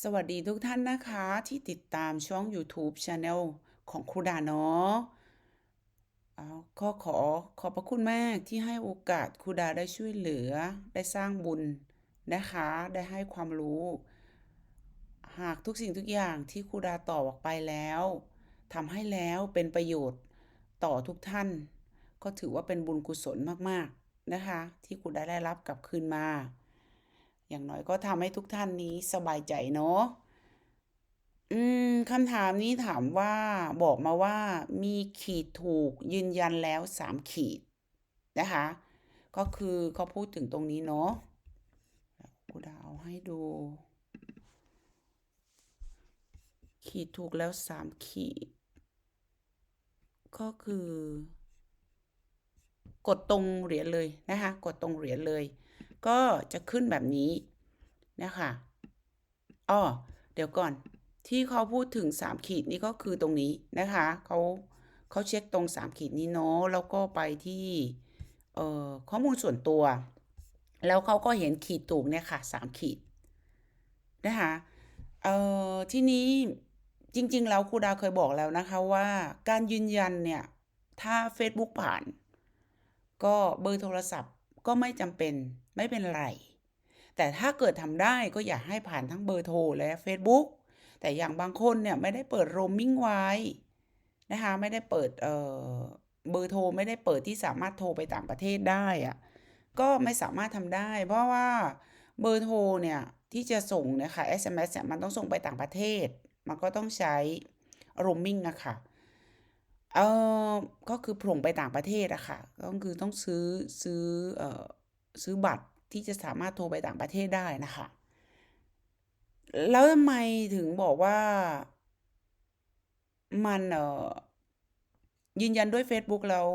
สวัสดีทุกท่านนะคะที่ติดตามช่อง YouTube Channel ของครูดาเนาะก็ขอขอบพระคุณมากที่ให้โอกาสครูดาได้ช่วยเหลือ ได้สร้างบุญนะคะ ได้ให้ความรู้ หากทุกสิ่งทุกอย่างที่ครูดาตอบออกไปแล้วทำให้แล้วเป็นประโยชน์ต่อทุกท่าน ก็ถือว่าเป็นบุญกุศลมากๆนะคะ ที่ครูดาได้รับกลับคืนมา อย่างน้อยก็ทำให้ทุกท่านนี้สบายใจเนาะอืมคำถามนี้ถามว่าบอกมาว่ามีขีดถูกยืนยันแล้วสามขีดนะคะ ก็คือเขาพูดถึงตรงนี้เนาะกูดาเอาให้ดู ขีดถูกแล้วสามขีด ก็คือ กดตรงเหรียญเลยนะคะ กดตรงเหรียญเลย ก็จะขึ้นแบบนี้ นะคะอ้อเดี๋ยวก่อนที่เขาพูดถึง 3 ขีดนี่ก็คือตรงนี้นะคะเขาเขาเช็คตรง 3 ขีดนี้เนาะแล้วก็ไปที่เอ่อข้อมูลส่วนตัว แล้วเขาก็เห็นขีดถูกเนี่ยค่ะ3ขีดนะคะเอ่อที่นี้จริง ๆ แล้วครูดาเคยบอกแล้วนะคะว่าการยืนยันเนี่ย ถ้า Facebook ผ่าน ก็เบอร์โทรศัพท์ก็ไม่จำเป็นไม่เป็นไร แต่ถ้าเกิดทำได้ก็อยากให้ผ่านทั้งเบอร์โทรและ Facebook แต่อย่างบางคนเนี่ยไม่ได้เปิดโรมมิ่งไว้นะคะไม่ได้เปิดเอ่อเบอร์โทรไม่ได้เปิดที่สามารถโทรไปต่างประเทศได้อะก็ไม่สามารถทำได้ เพราะว่าเบอร์โทรเนี่ยที่จะส่งเนี่ยค่ะ SMS เนี่ยมันต้องส่งไปต่างประเทศ มันก็ต้องใช้โรมมิ่งนะคะเออก็คือผงไปต่างประเทศอะค่ะ ก็คือต้องซื้อซื้อเออซื้อบัตร ที่จะสามารถโทรไปต่างประเทศได้นะคะ แล้วทำไมถึงบอกว่ามันเออยืนยันด้วย Facebook แล้ว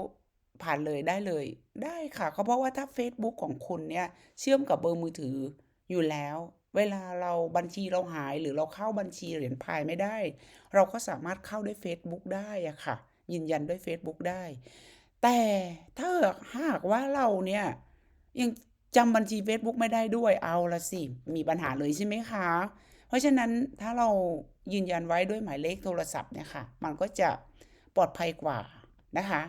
ผ่านเลยได้เลยได้ค่ะก็เพราะว่าถ้า Facebook ของคุณเนี่ยเชื่อมกับเบอร์มือถืออยู่แล้ว เวลาเราบัญชีเราหายหรือเราเข้าบัญชีเหรียญพายไม่ได้ เราก็สามารถเข้าด้วย Facebook ได้อะค่ะ ยืนยันด้วย Facebook ได้ แต่ถ้าหากว่าเราเนี่ยยัง จำบัญชี Facebook ไม่ได้ด้วยเอาละสิ มีปัญหาเลยใช่ไหมคะ เพราะฉะนั้นถ้าเรายืนยันไว้ด้วยหมายเลขโทรศัพท์เนี่ยค่ะ มันก็จะปลอดภัยกว่านะคะ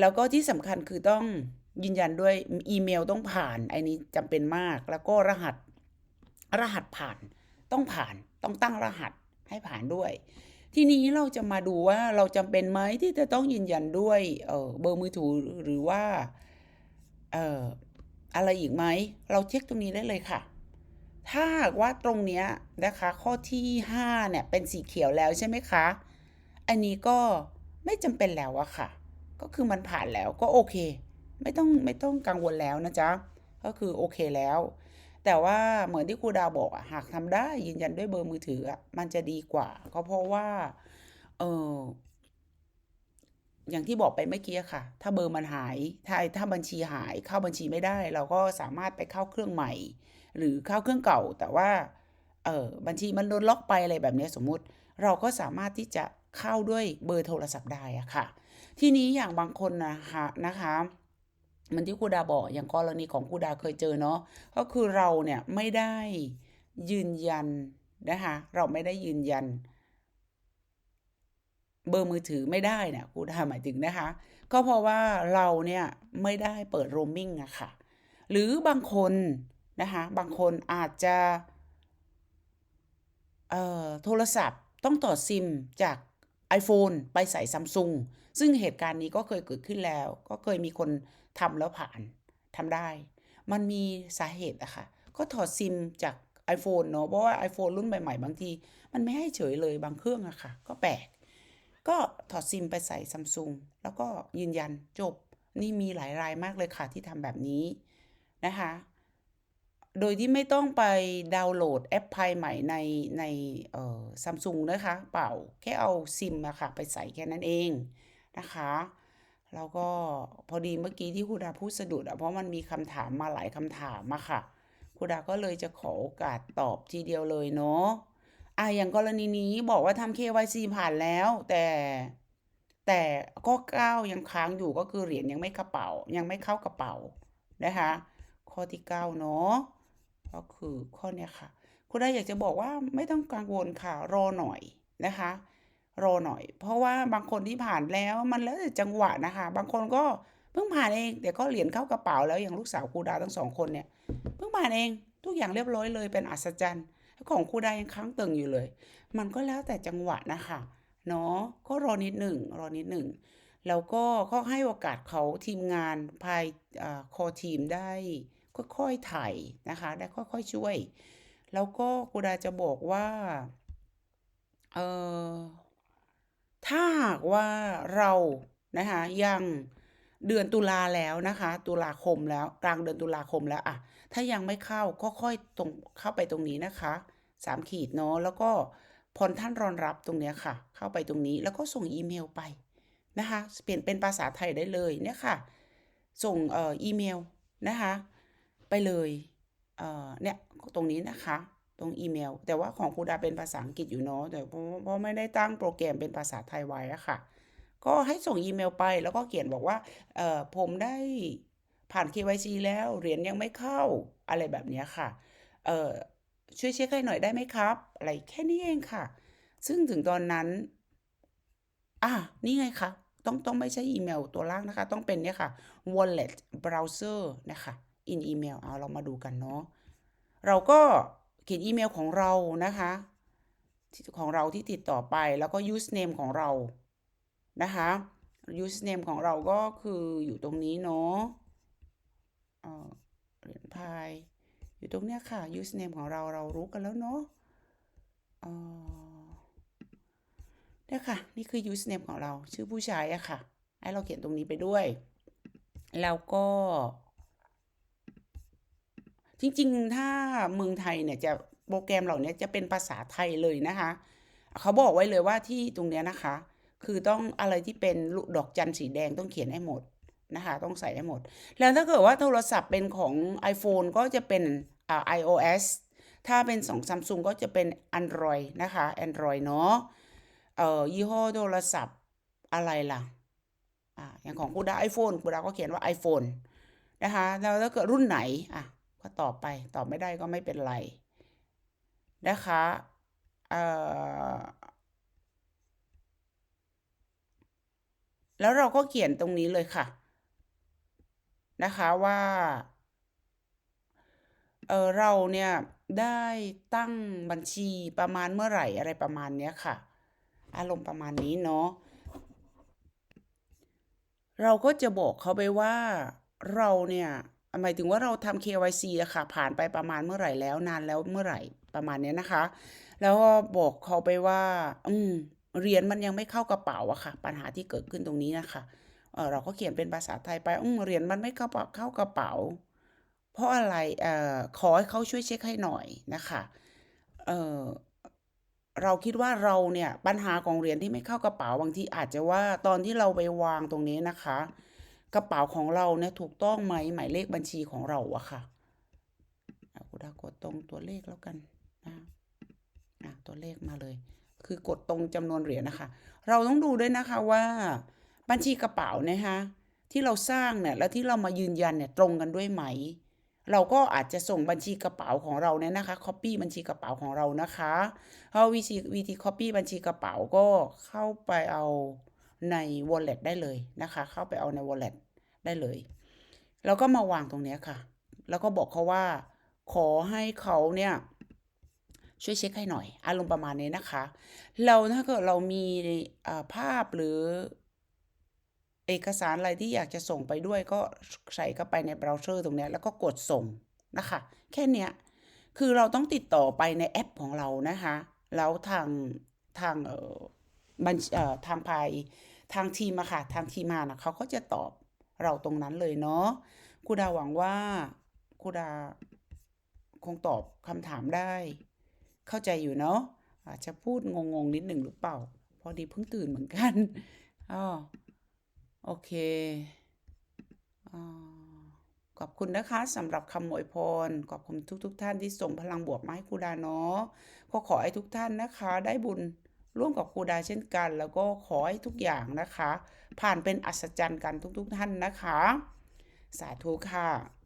แล้วก็ที่สำคัญคือต้องยืนยันด้วยอีเมลต้องผ่านไอ้นี้จำเป็นมาก แล้วก็รหัสรหัสผ่านต้องผ่านต้องตั้งรหัสให้ผ่านด้วย ทีนี้เราจะมาดูว่าเราจำเป็นไหมที่จะต้องยืนยันด้วยเออเบอร์มือถือหรือว่า เอะไรอีกไหม เราเช็คตรงนี้ได้เลยค่ะ ถ้าหากว่าตรงเนี้ยนะคะ ข้อที่5เนี่ยเป็นสีเขียวแล้วใช่ไหมคะ อันนี้ก็ไม่จำเป็นแล้วอะค่ะ ก็คือมันผ่านแล้วก็โอเค ไม่ต้องไม่ต้องกังวลแล้วนะจ๊ะ ก็คือโอเคแล้ว แต่ว่าเหมือนที่ครูดาวบอกอะหากทำได้ยืนยันด้วยเบอร์มือถืออะมันจะดีกว่า ก็เพราะว่าเออ อย่างที่บอกไปเมื่อกี้ค่ะ ถ้าเบอร์มันหาย ถ้าถ้าบัญชีหายเข้าบัญชีไม่ได้ เราก็สามารถไปเข้าเครื่องใหม่ หรือเข้าเครื่องเก่า แต่ว่าเออบัญชีมันโดนล็อกไปอะไรแบบนี้สมมุติ เราก็สามารถที่จะเข้าด้วยเบอร์โทรศัพท์ได้อะค่ะ ทีนี้อย่างบางคนนะคะนะคะเหมันที่ครูดาบอกอย่างกรณีของครูดาเคยเจอเนาะก็คือเราเนี่ยไม่ได้ยืนยันนะคะเราไม่ได้ยืนยัน เบอร์มือถือไม่ได้เนี่ยครูดาหมายถึงนะคะ ก็เพราะว่าเราเนี่ยไม่ได้เปิดโรมมิ่งอะค่ะ หรือบางคนนะคะบางคนอาจจะโทรศัพท์ต้องต่อซิมจาก iPhone ไปใส่ซัมซุงซึ่งเหตุการณ์นี้ก็เคยเกิดขึ้นแล้ว ก็เคยมีคนทำแล้วผ่านทำได้ มันมีสาเหตุอะค่ะ ก็ถอดซิมจาก iPhone เนาะเพราะว่า iPhone รุ่นใหม่ ๆ บางที มันไม่ให้เฉยเลยบางเครื่องอะค่ะ ก็แปลก ก็ถอดซิมไปใส่ซัมซุงแล้วก็ยืนยันจบ นี่มีหลายรายมากเลยค่ะที่ทำแบบนี้นะคะ โดยที่ไม่ต้องไปดาวน์โหลดแอปพายใหม่ในในซัมซุงนะคะ เปล่าแค่เอาซิมอะค่ะไปใส่แค่นั้นเองนะคะแล้วก็พอดีเมื่อกี้ที่ครูดาพูดสะดุดอะเพราะมันมีคำถามมาหลายคำถามมาค่ะครูดาก็เลยจะขอโอกาสตอบทีเดียวเลยเนาะ อะอย่างกรณีนี้บอกว่าทำ KYC ผ่านแล้ว แต่แต่ข้อ9ยังค้างอยู่ก็คือเหรียญยังไม่กระเป๋า ยังไม่เข้ากระเป๋านะคะ ข้อที่9เนาะก็คือข้อเนี้ยค่ะครูดาอยากจะบอกว่าไม่ต้องกังวลค่ะรอหน่อยนะคะ รอหน่อย เพราะว่าบางคนที่ผ่านแล้วมันแล้วแต่จังหวะนะคะ บางคนก็เพิ่งผ่านเองแต่ก็เหรียญเข้ากระเป๋าแล้วอย่างลูกสาวครูดาทั้งสองคนเนี่ยเพิ่งผ่านเองทุกอย่างเรียบร้อยเลยเป็นอัศจรรย์ ของครูดายังค้างตึงอยู่เลย มันก็แล้วแต่จังหวะนะคะเนาะก็รอนิดหนึ่งรอนิดหนึ่งแล้วก็ก็ให้โอกาสเขาทีมงานภายคอทีมได้ค่อยๆถ่ายนะคะได้ค่อยๆช่วย แล้วก็ครูดาจะบอกว่าเออถ้าหากว่าเรานะคะยังเดือนตุลาแล้วนะคะ ตุลาคมแล้วกลางเดือนตุลาคมแล้วอะถ้ายังไม่เข้าก็ค่อยตรงเข้าไปตรงนี้นะคะ สามขีดเนาะแล้วก็พรท่านรอนรับตรงเนี้ยค่ะ เข้าไปตรงนี้แล้วก็ส่งอีเมลไปนะคะเปลี่ยนเป็นภาษาไทยได้เลยเนี่ยค่ะ ส่งเอ่ออีเมลนะคะ ไปเลยเอ่อเนี่ยตรงนี้นะคะ ตรงอีเมล แต่ว่าของครูดาเป็นภาษาอังกฤษอยู่เนาะแต่เพราะเพราะไม่ได้ตั้งโปรแกรมเป็นภาษาไทยไว้อะค่ะ ก็ให้ส่งอีเมลไปแล้วก็เขียนบอกว่าเอ่อผมได้ผ่าน KYC แล้วเหรียญยังไม่เข้าอะไรแบบนี้ค่ะเอ่อ ช่วยเช็คให้หน่อยได้ไหมครับ อะไรแค่นี้เองค่ะ ซึ่งถึงตอนนั้น อะนี่ไงคะต้องต้องไม่ใช่อีเมลตัวล่างนะคะ ต้องเป็นเนี่ยค่ะ wallet browser นะคะ in email เอาเรามาดูกันเนาะเราก็เขียนอีเมลของเรานะคะของเราที่ติดต่อไปแล้วก็ username ของเรานะคะ username ของเราก็คืออยู่ตรงนี้เนาะเหรียญพาย อยู่ตรงเนี้ยค่ะ username ของเราเรารู้กันแล้วเนาะเนี่ยค่ะ นี่คือ username ของเราชื่อผู้ใช้อะค่ะ ให้เราเขียนตรงนี้ไปด้วย แล้วก็ จริงๆ ถ้าเมืองไทยเนี่ยจะโปรแกรมเหล่านี้จะเป็นภาษาไทยเลยนะคะ เขาบอกไว้เลยว่าที่ตรงเนี้ยนะคะ คือต้องอะไรที่เป็นดอกจันสีแดงต้องเขียนให้หมด นะคะ ต้องใส่ให้หมด แล้วถ้าเกิดว่าโทรศัพท์เป็นของ iPhone ก็จะเป็นอ่า iOS ถ้าเป็นสองซัมซุงก็จะเป็น Android นะคะ Android เนาะเอ่อยี่ห้อโทรศัพท์อะไรล่ะอ่าอย่างของกูดาไอโฟนกูดาก็เขียนว่า iPhone นะคะแล้วถ้าเกิดรุ่นไหนอะก็ตอบไปตอบไม่ได้ก็ไม่เป็นไรนะคะเอ่อแล้วเราก็เขียนตรงนี้เลยค่ะ นะคะว่าเออเราเนี่ยได้ตั้งบัญชีประมาณเมื่อไหร่อะไรประมาณเนี้ยค่ะ อารมณ์ประมาณนี้เนาะเราก็จะบอกเขาไปว่าเราเนี่ยหมายถึงว่าเราทำ KYC อะค่ะ ผ่านไปประมาณเมื่อไหร่แล้วนานแล้วเมื่อไหร่ประมาณเนี้ยนะคะ แล้วก็บอกเขาไปว่า อืมเหรียญมันยังไม่เข้ากระเป๋าอะค่ะ ปัญหาที่เกิดขึ้นตรงนี้นะคะ เราก็เขียนเป็นภาษาไทยไปอืมเหรียญมันไม่เข้าเข้ากระเป๋า เพราะอะไรเอ่อขอให้เขาช่วยเช็คให้หน่อยนะคะเออเราคิดว่าเราเนี่ยปัญหาของเหรียญที่ไม่เข้ากระเป๋าบางทีอาจจะว่าตอนที่เราไปวางตรงนี้นะคะ กระเป๋าของเราเนี่ยถูกต้องไหมหมายเลขบัญชีของเราอะค่ะกูดากดตรงตัวเลขแล้วกันนะอะตัวเลขมาเลย คือกดตรงจำนวนเหรียญนะคะ เราต้องดูด้วยนะคะว่า บัญชีกระเป๋านะคะที่เราสร้างเนี่ยแล้วที่เรามายืนยันเนี่ยตรงกันด้วยไหม เราก็อาจจะส่งบัญชีกระเป๋าของเราเนี่ยนะคะ copy บัญชีกระเป๋าของเรานะคะเพราะวิธีวิธี copy บัญชีกระเป๋าก็เข้าไปเอาใน wallet ได้เลยนะคะ เข้าไปเอาใน wallet ได้เลย แล้วก็มาวางตรงนี้ค่ะ แล้วก็บอกเขาว่า ขอให้เขาเนี่ยช่วยเช็คให้หน่อย อารมณ์ประมาณนี้นะคะ เราถ้าเกิดเรามีภาพหรือ เอกสารอะไรที่อยากจะส่งไปด้วยก็ใส่เข้าไปในเบราว์เซอร์ตรงนี้แล้วก็กดส่งนะคะ แค่เนี้ยคือเราต้องติดต่อไปในแอปของเรานะคะ แล้วทางทางเอ่อบัญเอ่อทางภายทางทีมอะค่ะ ทางทีมานะเขาก็จะตอบเราตรงนั้นเลยเนาะครูดาหวังว่าครูดาคงตอบคำถามได้ เข้าใจอยู่เนาะอาจจะพูดงงๆนิดหนึ่งหรือเปล่า พอดีเพิ่งตื่นเหมือนกันอ๋อ โอเคอขอบคุณนะคะสำหรับคำอวยพร ขอบคุณทุกๆทท่านที่ส่งพลังบวกมาให้ครูดาเนาะก็ขอให้ทุกท่านนะคะ ได้บุญร่วมกับครูดาเช่นกัน แล้วก็ขอให้ทุกอย่างนะคะ ผ่านเป็นอัศจรรย์กันทุกๆทท่านนะคะ สาธุค่ะ